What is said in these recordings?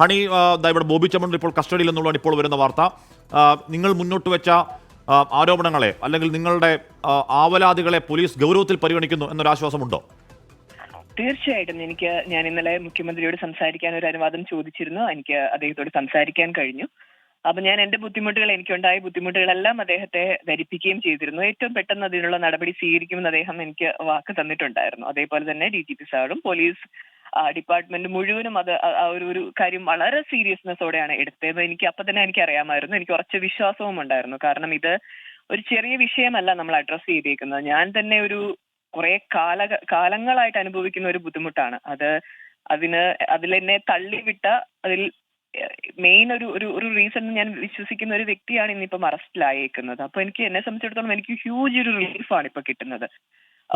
Honey ഇവിടെ ബോബി ചമ്മൺ ഇപ്പോൾ കസ്റ്റഡിയിൽ എന്നുള്ളതാണ് ഇപ്പോൾ വരുന്ന വാർത്ത. നിങ്ങൾ മുന്നോട്ട് വെച്ച ആരോപണങ്ങളെ അല്ലെങ്കിൽ നിങ്ങളുടെ ആവലാതികളെ പോലീസ് ഗൗരവത്തിൽ പരിഗണിക്കുന്നു എന്നൊരാശ്വാസമുണ്ടോ? തീർച്ചയായിട്ടും. എനിക്ക് ഞാൻ ഇന്നലെ മുഖ്യമന്ത്രിയോട് സംസാരിക്കാൻ ഒരു അനുവാദം ചോദിച്ചിരുന്നു. എനിക്ക് അദ്ദേഹത്തോട് സംസാരിക്കാൻ കഴിഞ്ഞു. അപ്പൊ ഞാൻ എന്റെ ബുദ്ധിമുട്ടുകൾ എനിക്കുണ്ടായ ബുദ്ധിമുട്ടുകളെല്ലാം അദ്ദേഹത്തെ ധരിപ്പിക്കുകയും ചെയ്തിരുന്നു. ഏറ്റവും പെട്ടെന്ന് അതിനുള്ള നടപടി സ്വീകരിക്കുമെന്ന് അദ്ദേഹം എനിക്ക് വാക്ക് തന്നിട്ടുണ്ടായിരുന്നു. അതേപോലെ തന്നെ ഡി ജി പി സാറും പോലീസ് ഡിപ്പാർട്ട്മെന്റ് മുഴുവനും അത് ഒരു ഒരു കാര്യം വളരെ സീരിയസ്നെസ്സോടെയാണ് എടുത്തത്. എനിക്ക് അപ്പൊ തന്നെ എനിക്ക് അറിയാമായിരുന്നു എനിക്ക് കുറച്ച് വിശ്വാസവും ഉണ്ടായിരുന്നു. കാരണം ഇത് ഒരു ചെറിയ വിഷയമല്ല നമ്മൾ അഡ്രസ് ചെയ്തേക്കുന്നത്. ഞാൻ തന്നെ ഒരു കുറെ കാല കാലങ്ങളായിട്ട് അനുഭവിക്കുന്ന ഒരു ബുദ്ധിമുട്ടാണ്. അത് അതിന് അതിലെന്നെ തള്ളിവിട്ട അതിൽ മെയിൻ ഒരു ഒരു ഒരു റീസൺ ഞാൻ വിശ്വസിക്കുന്ന ഒരു വ്യക്തിയാണ് ഇന്നിപ്പം അറസ്റ്റിലായേക്കുന്നത് അപ്പൊ എനിക്ക് എന്നെ സംബന്ധിച്ചിടത്തോളം എനിക്ക് ഹ്യൂജ് ഒരു റിലീഫാണ് ഇപ്പൊ കിട്ടുന്നത്.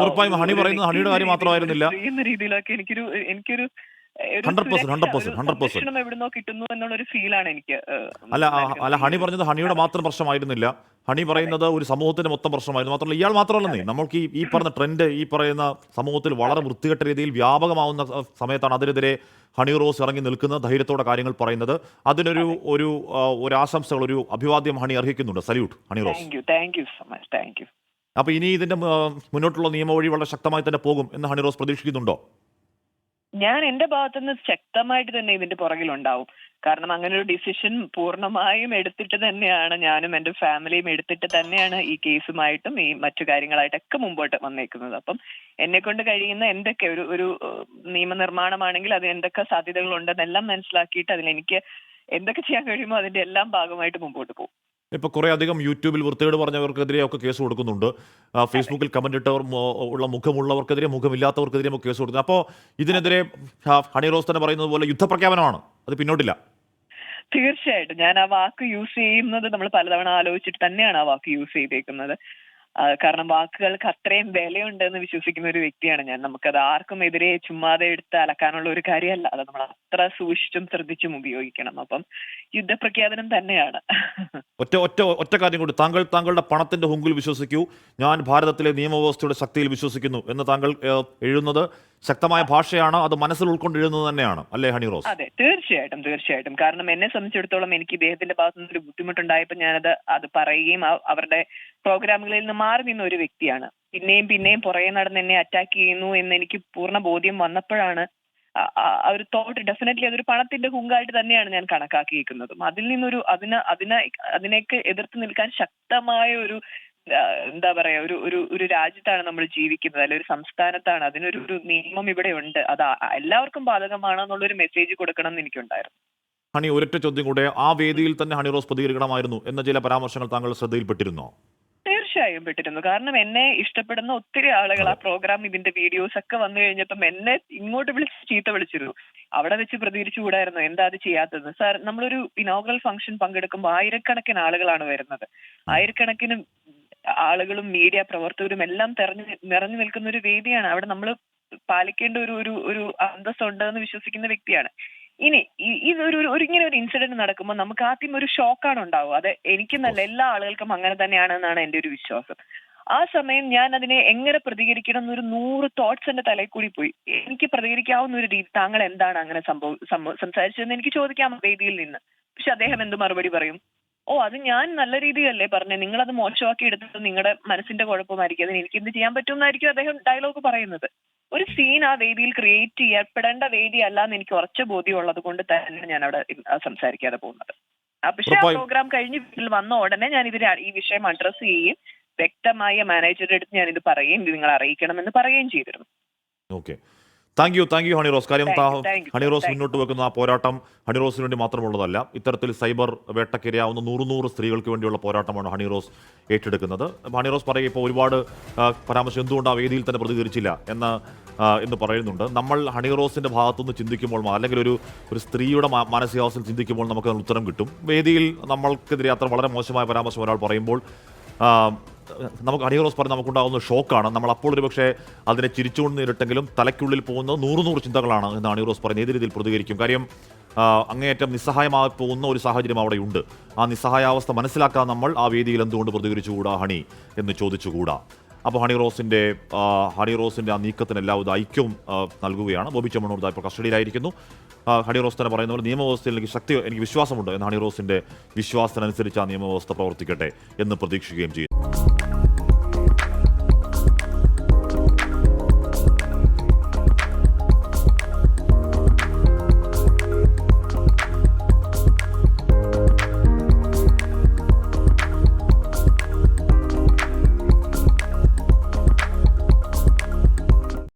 ഉറപ്പായും ഹണി പറയുന്നത് ഹണിയുടെ കാര്യം മാത്രമായിരുന്നില്ല. സ്ത്രീ രീതിയിലൊക്കെ എനിക്കൊരു എനിക്കൊരു ഒരു 100%, 100%, 100%. സംരക്ഷണം എവിടുന്നോ കിട്ടുന്നു എന്നുള്ള ഒരു ഫീലാണ് എനിക്ക് അല്ല അല്ല ഹണി പറഞ്ഞത് ഹണിയുടെ മാത്രം പ്രശ്നമായിരുന്നില്ല. ഹണി പറയുന്നത് ഒരു സമൂഹത്തിന്റെ മൊത്തം പ്രശ്നമായിരുന്നു. മാത്രമല്ല ഇയാൾ മാത്രമല്ലെന്നേ നമ്മൾക്ക് ഈ പറഞ്ഞ ട്രെൻഡ് ഈ പറയുന്ന സമൂഹത്തിൽ വളരെ വൃത്തികെട്ട രീതിയിൽ വ്യാപകമാവുന്ന സമയത്താണ് അതിനെതിരെ ഹണി റോസ് ഇറങ്ങി നിൽക്കുന്ന ധൈര്യത്തോടെ കാര്യങ്ങൾ പറയുന്നത്. അതിനൊരു ഒരു ഒരു ആശംസകൾ ഒരു അഭിവാദ്യം Honey അർഹിക്കുന്നുണ്ട്. Salute Honey Rose. Thank you so much thank you. അപ്പൊ ഇനി ഇതിന്റെ മുന്നോട്ടുള്ള നിയമവഴി വളരെ ശക്തമായി തന്നെ പോകും എന്ന് ഹണിറോസ് പ്രതീക്ഷിക്കുന്നുണ്ടോ? ഞാൻ എന്റെ ഭാഗത്തുനിന്ന് ശക്തമായിട്ട് തന്നെ ഇതിന്റെ പുറകിലുണ്ടാവും. കാരണം അങ്ങനെ ഒരു ഡിസിഷൻ പൂർണമായും എടുത്തിട്ട് തന്നെയാണ് ഞാനും എന്റെ ഫാമിലിയും എടുത്തിട്ട് തന്നെയാണ് ഈ കേസുമായിട്ടും ഈ മറ്റു കാര്യങ്ങളായിട്ടൊക്കെ മുമ്പോട്ട് വന്നേക്കുന്നത്. അപ്പം എന്നെ കൊണ്ട് കഴിയുന്ന എന്തൊക്കെ ഒരു ഒരു നിയമനിർമ്മാണമാണെങ്കിൽ അത് എന്തൊക്കെ സാധ്യതകളുണ്ടെന്നെല്ലാം മനസ്സിലാക്കിയിട്ട് അതിൽ എനിക്ക് എന്തൊക്കെ ചെയ്യാൻ കഴിയുമോ അതിന്റെ എല്ലാം ഭാഗമായിട്ട് മുമ്പോട്ട് പോകും. ഇപ്പൊ കുറെ അധികം യൂട്യൂബിൽ വൃത്തികേട് പറഞ്ഞവർക്കെതിരെ ഒക്കെ കേസ് കൊടുക്കുന്നുണ്ട്. ഫേസ്ബുക്കിൽ കമന്റ് ഇട്ടവർ ഉള്ള മുഖമുള്ളവർക്കെതിരെ മുഖമില്ലാത്തവർക്കെതിരെ ഒക്കെ കേസ് കൊടുക്കുന്നു. അപ്പോൾ ഇതിനെതിരെ ഹണി റോസ് തന്നെ പറയുന്നത് പോലെ യുദ്ധപ്രഖ്യാപനമാണ്. അത് പിന്നോട്ടില്ല. തീർച്ചയായിട്ടും. ഞാൻ ആ വാക്ക് യൂസ് ചെയ്യുന്നത് നമ്മൾ പലതവണ ആലോചിച്ചിട്ട് തന്നെയാണ് ആ വാക്ക് യൂസ് ചെയ്തേക്കുന്നത്. കാരണം വാക്കുകൾക്ക് അത്രയും വിലയുണ്ടെന്ന് വിശ്വസിക്കുന്ന ഒരു വ്യക്തിയാണ് ഞാൻ. നമുക്കത് ആർക്കും എതിരെ ചുമ്മാതെ എടുത്ത് അലക്കാനുള്ള ഒരു കാര്യമല്ല. അത് നമ്മൾ അത്ര സൂക്ഷിച്ചും ശ്രദ്ധിച്ചും ഉപയോഗിക്കണം. അപ്പം യുദ്ധപ്രഖ്യാപനം തന്നെയാണ്. ഒറ്റ ഒറ്റ ഒറ്റ കാര്യം കൂടി. താങ്കൾ താങ്കളുടെ പണത്തിന്റെ ഹുങ്കിൽ വിശ്വസിക്കൂ. ഞാൻ ഭാരതത്തിലെ നിയമവ്യവസ്ഥയുടെ ശക്തിയിൽ വിശ്വസിക്കുന്നു എന്ന് താങ്കൾ എഴുതുന്നത്. ശക്തമായ ഭാഷയാണ് അത് മനസ്സിൽ ഉൾക്കൊണ്ടിരുന്നത് തന്നെയാണ്? അല്ലേ ഹണി റോസ്? അതെ തീർച്ചയായിട്ടും തീർച്ചയായിട്ടും. കാരണം എന്നെ സംബന്ധിച്ചിടത്തോളം എനിക്ക് ഇദ്ദേഹത്തിന്റെ ഭാഗത്തു നിന്ന് ഒരു ബുദ്ധിമുട്ടുണ്ടായപ്പോൾ ഞാനത് അത് പറയുകയും അവരുടെ പ്രോഗ്രാമുകളിൽ നിന്ന് മാറി നിന്ന ഒരു വ്യക്തിയാണ്. പിന്നെയും പിന്നെയും പുറകെ നടന്ന് എന്നെ അറ്റാക്ക് ചെയ്യുന്നു എന്ന് എനിക്ക് പൂർണ ബോധ്യം വന്നപ്പോഴാണ് ഒരു തോട്ട് ഡെഫിനറ്റ്ലി അതൊരു പണത്തിന്റെ കുങ്കായിട്ട് തന്നെയാണ് ഞാൻ കണക്കാക്കിയിരിക്കുന്നതും. അതിൽ നിന്നൊരു അതിന് അതിനെ അതിനേക്ക് എതിർത്ത് നിൽക്കാൻ ശക്തമായ ഒരു എന്താ പറയാ ഒരു ഒരു ഒരു രാജ്യത്താണ് നമ്മൾ ജീവിക്കുന്നത് അല്ലെ ഒരു സംസ്ഥാനത്താണ്. അതിനൊരു ഒരു നിയമം ഇവിടെ ഉണ്ട്. അത് എല്ലാവർക്കും ബാധകമാണ് എന്നുള്ള ബാധകമാണെന്നുള്ളൊരു മെസ്സേജ് കൊടുക്കണം എന്ന് എനിക്കുണ്ടായിരുന്നു. ഹണി ഒരൊറ്റ ചോദ്യം കൂടെ. ആ വേദിയിൽ തന്നെ ഹണി റോസ് പ്രതികരിക്കണമായിരുന്നു എന്ന ചില പരാമർശങ്ങൾ താങ്കൾ ശ്രദ്ധയിൽപ്പെട്ടിരുന്നോ? തീർച്ചയായും പെട്ടിരുന്നു. കാരണം എന്നെ ഇഷ്ടപ്പെടുന്ന ഒത്തിരി ആളുകൾ ആ പ്രോഗ്രാം ഇതിന്റെ വീഡിയോസ് ഒക്കെ വന്നു കഴിഞ്ഞപ്പം എന്നെ ഇങ്ങോട്ട് വിളിച്ച് ചീത്ത വിളിച്ചിരുന്നു. അവിടെ വെച്ച് പ്രതികരിച്ചുകൂടായിരുന്നു. എന്താ അത് ചെയ്യാത്തത്? സാർ നമ്മളൊരു ഇനോഗ്രൽ ഫംഗ്ഷൻ പങ്കെടുക്കുമ്പോൾ ആയിരക്കണക്കിന് ആളുകളാണ് വരുന്നത്. ആയിരക്കണക്കിന് ആളുകളും മീഡിയ പ്രവർത്തകരും എല്ലാം തെരഞ്ഞു നിറഞ്ഞു നിൽക്കുന്ന ഒരു വേദിയാണ് അവിടെ നമ്മൾ പാലിക്കേണ്ട ഒരു ഒരു ഒരു അന്തസ്സുണ്ട് എന്ന് വിശ്വസിക്കുന്ന വ്യക്തിയാണ്. ഇനി ഇതൊരു ഒരു- ഇങ്ങനെ ഒരു ഇൻസിഡന്റ് നടക്കുമ്പോൾ നമുക്ക് ആദ്യം ഒരു ഷോക്കാണ് ഉണ്ടാവുക. അത് എനിക്കെന്നല്ല എല്ലാ ആളുകൾക്കും അങ്ങനെ തന്നെയാണെന്നാണ് എന്റെ ഒരു വിശ്വാസം. ആ സമയം ഞാൻ അതിനെ എങ്ങനെ പ്രതികരിക്കണം എന്നൊരു നൂറ് തോട്ട്സ് എന്റെ തലയിൽ കൂടി പോയി. എനിക്ക് പ്രതികരിക്കാവുന്ന ഒരു രീതി താങ്കൾ എന്താണ് അങ്ങനെ സംഭവം സംസാരിച്ചതെന്ന് എനിക്ക് ചോദിക്കാം വേദിയിൽ നിന്ന്. പക്ഷെ അദ്ദേഹം എന്ത് മറുപടി പറയും? ഓ അത് ഞാൻ നല്ല രീതിയല്ലേ പറഞ്ഞത് നിങ്ങൾ അത് മോശമാക്കി എടുത്തത് നിങ്ങളുടെ മനസ്സിന്റെ കുഴപ്പമായിരിക്കും. അതിന് എനിക്ക് എന്ത് ചെയ്യാൻ പറ്റും എന്നായിരിക്കും അദ്ദേഹം ഡയലോഗ് പറയുന്നത്. ഒരു സീൻ ആ വേദിയിൽ ക്രിയേറ്റ് ചെയ്യപ്പെടേണ്ട വേദി അല്ല എന്ന് എനിക്ക് ഉറച്ച ബോധ്യമുള്ളത് കൊണ്ട് തന്നെ ഞാൻ അവിടെ സംസാരിക്കാതെ പോകുന്നത്. പക്ഷേ ആ പ്രോഗ്രാം കഴിഞ്ഞ് വീട്ടിൽ വന്ന ഉടനെ ഞാൻ ഇതിന് ഈ വിഷയം അഡ്രസ് ചെയ്യുകയും വ്യക്തമായ മാനേജറുടെ അടുത്ത് ഞാൻ ഇത് പറയുകയും നിങ്ങൾ നിങ്ങൾ അറിയിക്കണമെന്ന് പറയുകയും ചെയ്തിരുന്നു. Okay thank you thank you Honey Rose കാര്യം ഹണി റോസ്. മുന്നോട്ട് വെക്കുന്ന ആ പോരാട്ടം ഹണി റോസിന് വേണ്ടി മാത്രമുള്ളതല്ല. ഇത്തരത്തിൽ സൈബർ വേട്ടക്കിരയാവുന്ന നൂറ് നൂറ് സ്ത്രീകൾക്ക് വേണ്ടിയുള്ള പോരാട്ടമാണ് ഹണി റോസ് ഏറ്റെടുക്കുന്നത്. ഹണി റോസ് പറയുക ഇപ്പോൾ ഒരുപാട് പരാമർശം എന്തുകൊണ്ട് ആ വേദിയിൽ തന്നെ പ്രതികരിച്ചില്ല എന്ന് എന്ന് പറയുന്നുണ്ട്. നമ്മൾ ഹണി റോസിന്റെ ഭാഗത്തുനിന്ന് ചിന്തിക്കുമ്പോൾ അല്ലെങ്കിൽ ഒരു ഒരു സ്ത്രീയുടെ മാനസികാവസ്ഥയിൽ ചിന്തിക്കുമ്പോൾ നമുക്ക് ഉത്തരം കിട്ടും. വേദിയിൽ നമ്മൾക്കെതിരെ അത്ര വളരെ മോശമായ പരാമർശം ഒരാൾ പറയുമ്പോൾ നമുക്ക് ഹണി റോസ് പറഞ്ഞ് നമുക്കുണ്ടാകുന്ന ഷോക്കാണ്. നമ്മൾ അപ്പോൾ ഒരു പക്ഷേ അതിനെ ചിരിച്ചുകൊണ്ട് നേരിട്ടെങ്കിലും തലയ്ക്കുള്ളിൽ പോകുന്ന നൂറ് നൂറ് ചിന്തകളാണ് എന്ന് ഹണി റോസ് പറഞ്ഞ് ഏത് രീതിയിൽ പ്രതികരിക്കും? കാര്യം അങ്ങേയറ്റം നിസ്സഹായമായി പോകുന്ന ഒരു സാഹചര്യം അവിടെയുണ്ട്. ആ നിസ്സഹായാവസ്ഥ മനസ്സിലാക്കാൻ നമ്മൾ ആ വേദിയിൽ എന്തുകൊണ്ട് പ്രതികരിച്ചുകൂടാ ഹണി? എന്ന് ചോദിച്ചുകൂടാ. അപ്പോൾ ഹണി റോസിന്റെ ഹണി റോസിന്റെ ആ നീക്കത്തിന് എല്ലാവിധ ഐക്യവും നൽകുകയാണ്. ബോബി ചെമ്മണ്ണൂർ ഇപ്പോൾ കസ്റ്റഡിയിലായിരിക്കുന്നു. ഹണി റോസ് തന്നെ പറയുന്ന പോലെ നിയമവ്യവസ്ഥയിൽ എനിക്ക് ശക്തി എനിക്ക് വിശ്വാസമുണ്ട് എന്ന് ഹണി റോസിന്റെ വിശ്വാസത്തിനനുസരിച്ച് ആ നിയമവ്യവസ്ഥ പ്രവർത്തിക്കട്ടെ എന്ന് പ്രതീക്ഷിക്കുകയും ചെയ്യും